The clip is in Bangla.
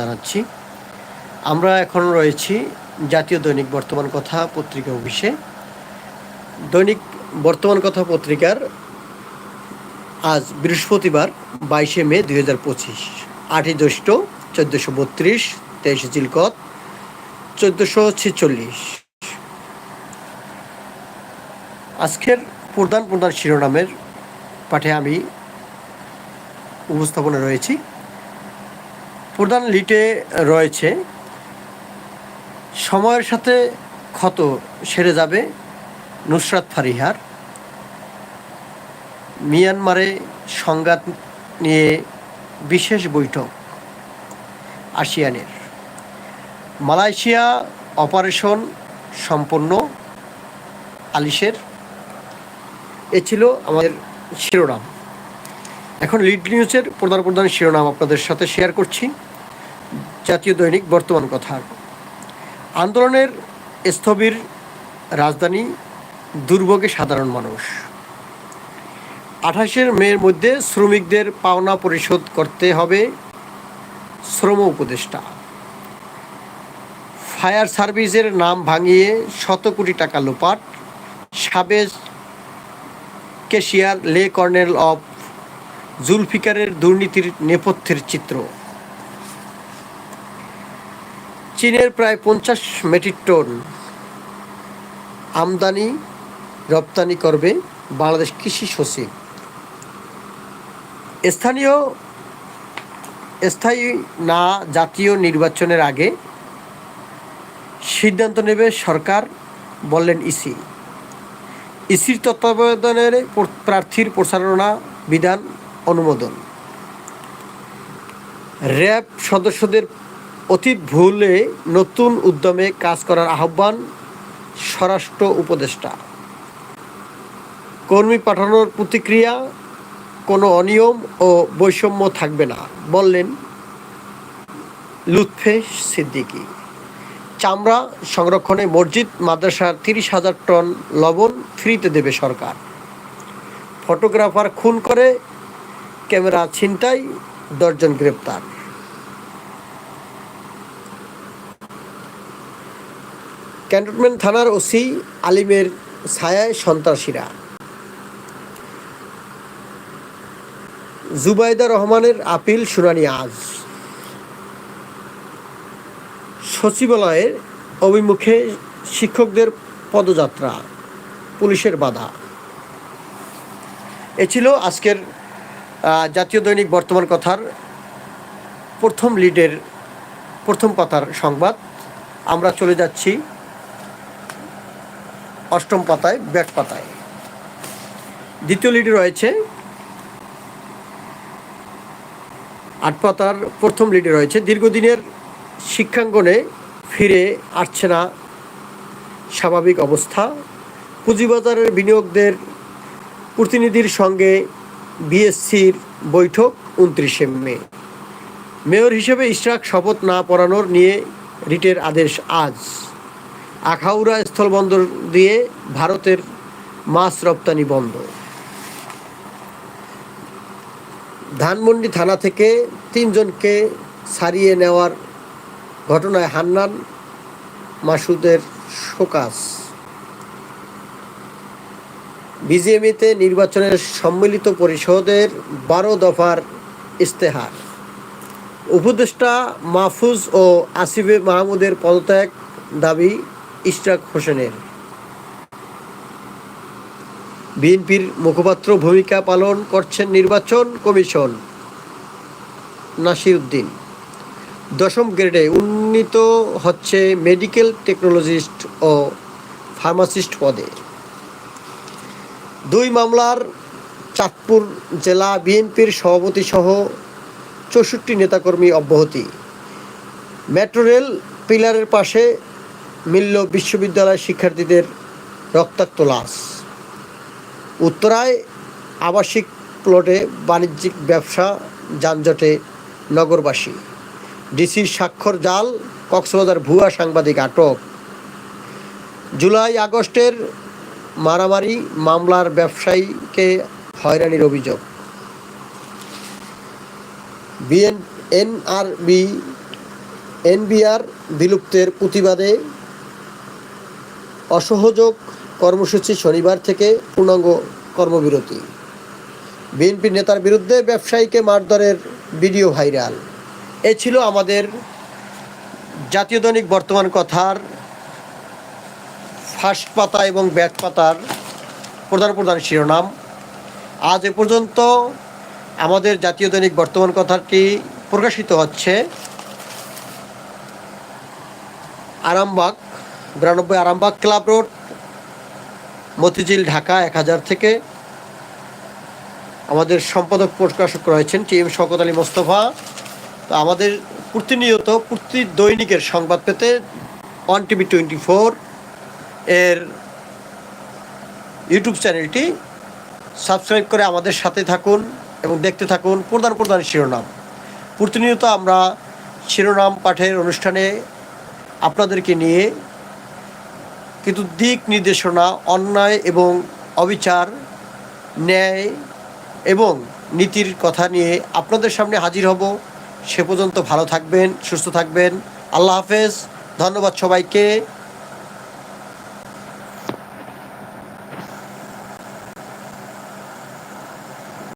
জানাচ্ছি। আমরা এখন রয়েছি জাতীয় দৈনিক বর্তমান কথা পত্রিকা অফিসে। দৈনিক বর্তমান কথা পত্রিকার আজ বৃহস্পতিবার বাইশে মে দুই হাজার পঁচিশ, আটই জ্যৈষ্ঠ চোদ্দোশো বত্রিশ, তেইশে চিলকত চোদ্দোশো ছেচল্লিশ। আজকের প্রধান প্রধান শিরোনামের পাঠে আমি উপস্থাপনা রয়েছি। প্রধান লিটে রয়েছে। সময়ের সাথে ক্ষত সেরে যাবে নুসরাত ফারিহার। মিয়ানমারে সংঘাত নিয়ে বিশেষ বৈঠক আসিয়ানের। মালয়েশিয়া অপারেশন সম্পন্ন আলিশের। এ ছিল আমাদের শিরোনাম। এখন লিড নিউজের প্রধান প্রধান শিরোনাম আপনাদের সাথে শেয়ার করছি। জাতীয় দৈনিক বর্তমান কথা। আন্দোলনের স্থবির রাজধানী দুর্ভোগে সাধারণ মানুষ। আঠাশের মেয়ের মধ্যে শ্রমিকদের পাওনা পরিশোধ করতে হবে শ্রম উপদেষ্টা। ফায়ার সার্ভিসের নাম ভাঙিয়ে শত কোটি টাকা লোপাট সাবেক কেশিয়ার লে কর্নেল অফ জুলফিকারের দুর্নীতির নেপথ্যের চিত্র। চীনের প্রায় পঞ্চাশ মেট্রিক টন আমদানি রপ্তানি করবে বাংলাদেশ কৃষি সচিব। স্থানীয়, স্থায়ী না জাতীয় নির্বাচনের আগে সিদ্ধান্ত নেবে সরকার, বললেন ইসি। ইসির তত্ত্বাবধানের প্রার্থীর প্রচারণা বিধান অনুমোদন। র্যাব সদস্যদের অতীত ভুলে নতুন উদ্যমে কাজ করার আহ্বান স্বরাষ্ট্র উপদেষ্টা। কর্মী পাঠানোর প্রতিক্রিয়া কোনো অনিয়ম ও বৈষম্য থাকবে না, বললেন লুৎফে সিদ্দিকী। চামড়া সংরক্ষণে মসজিদ, মাদ্রাসার তিরিশ হাজার টন লবণ ফ্রিতে দেবে সরকার। ফটোগ্রাফার খুন করে ক্যামেরা ছিনতাই, দশজন গ্রেপ্তার। ক্যান্টনমেন্ট থানার ওসি আলিমের ছায়ায় সন্ত্রাসীরা। জুবাইদা রহমানের আপিল শুনানি আজ। সচিবালয়ের অভিমুখে শিক্ষকদের পদযাত্রা, পুলিশের বাধা। এ ছিল আজকের জাতীয় দৈনিক বর্তমান কথার প্রথম লিডের, প্রথম পাতার সংবাদ। আমরা চলে যাচ্ছি অষ্টম পাতায়, ব্যাট পাতায়। দ্বিতীয় লিডে রয়েছে। আট পাতার প্রথম লিডে রয়েছে। দীর্ঘদিনের শিক্ষাঙ্গনে ফিরে আসছে না স্বাভাবিক অবস্থা। পুঁজিবাজারের বিনিয়োগদের প্রতিনিধির সঙ্গে বিএসসির বৈঠক উনত্রিশে মে। মেয়র হিসেবে ইশরাক শপথ না পড়ানোর নিয়ে রিটের আদেশ আজ। আখাউড়া স্থলবন্দর দিয়ে ভারতের মাছ রপ্তানি বন্ধ। ধানমন্ডি থানা থেকে তিনজনকে ছাড়িয়ে নেওয়ার ঘটনায় হান্নান মাসুদের শোকাস। বিজিএমিতে নির্বাচনের সম্মিলিত পরিষদের বারো দফার ইস্তেহার উপদেষ্টা মাহফুজ ও আসিফে মাহমুদের পদত্যাগ দাবি ইশরাক হোসেনের। বিএনপির মুখপাত্র ভূমিকা পালন করছেন নির্বাচন কমিশন নাসির উদ্দিন দশম গ্রেডে উন্নীত হচ্ছে মেডিকেল টেকনোলজিস্ট ও ফার্মাসিস্ট পদে। দুই মামলার চাঁদপুর জেলা বিএনপির সভাপতি সহ চৌষট্টি নেতাকর্মী অব্যাহতি। মেট্রো রেল পিলারের পাশে মিলল বিশ্ববিদ্যালয় শিক্ষার্থীদের রক্তাক্ত লাশ। উত্তরায় আবাসিক প্লটে বাণিজ্যিক ব্যবসা যানজটে নগরবাসী। ডিসির স্বাক্ষর জাল কক্সবাজার ভুয়া সাংবাদিক আটক। জুলাই আগস্টের মারামারি মামলার ব্যবসায়ীকে হয়রানির অভিযোগ। বিএন এনআরবি এনবিআর বিলুপ্তের প্রতিবাদে অসহযোগ কর্মসূচি শনিবার থেকে পূর্ণাঙ্গ কর্মবিরতি। বিএনপি নেতার বিরুদ্ধে ব্যবসায়ীকে মারধরের ভিডিও ভাইরাল। এ ছিল আমাদের জাতীয় দৈনিক বর্তমান কথার ফার্স্ট পাতা এবং ব্যাট পাতার প্রধান প্রধান শিরোনাম। আজ এ পর্যন্ত আমাদের জাতীয় দৈনিক বর্তমান কথাটি প্রকাশিত হচ্ছে। আরামবাগ, বিরানব্বই আরামবাগ ক্লাব রোড, মতিঝিল, ঢাকা এক হাজার থেকে। আমাদের সম্পাদক, প্রকাশক রয়েছেন টি এম শওকত আলী মোস্তফা। তো আমাদের প্রতিনিয়ত প্রতি দৈনিকের সংবাদ পেতে ওয়ান টিভি টোয়েন্টি ফোর এর ইউটিউব চ্যানেলটি সাবস্ক্রাইব করে আমাদের সাথে থাকুন এবং দেখতে থাকুন প্রধান প্রধান শিরোনাম। প্রতিনিয়ত আমরা শিরোনাম পাঠের অনুষ্ঠানে আপনাদেরকে নিয়ে কিন্তু দিক নির্দেশনা, অন্যায় এবং অবিচার, ন্যায় এবং নীতির কথা নিয়ে আপনাদের সামনে হাজির হব। সে পর্যন্ত ভালো থাকবেন, সুস্থ থাকবেন। আল্লাহ হাফেজ। ধন্যবাদ সবাইকে।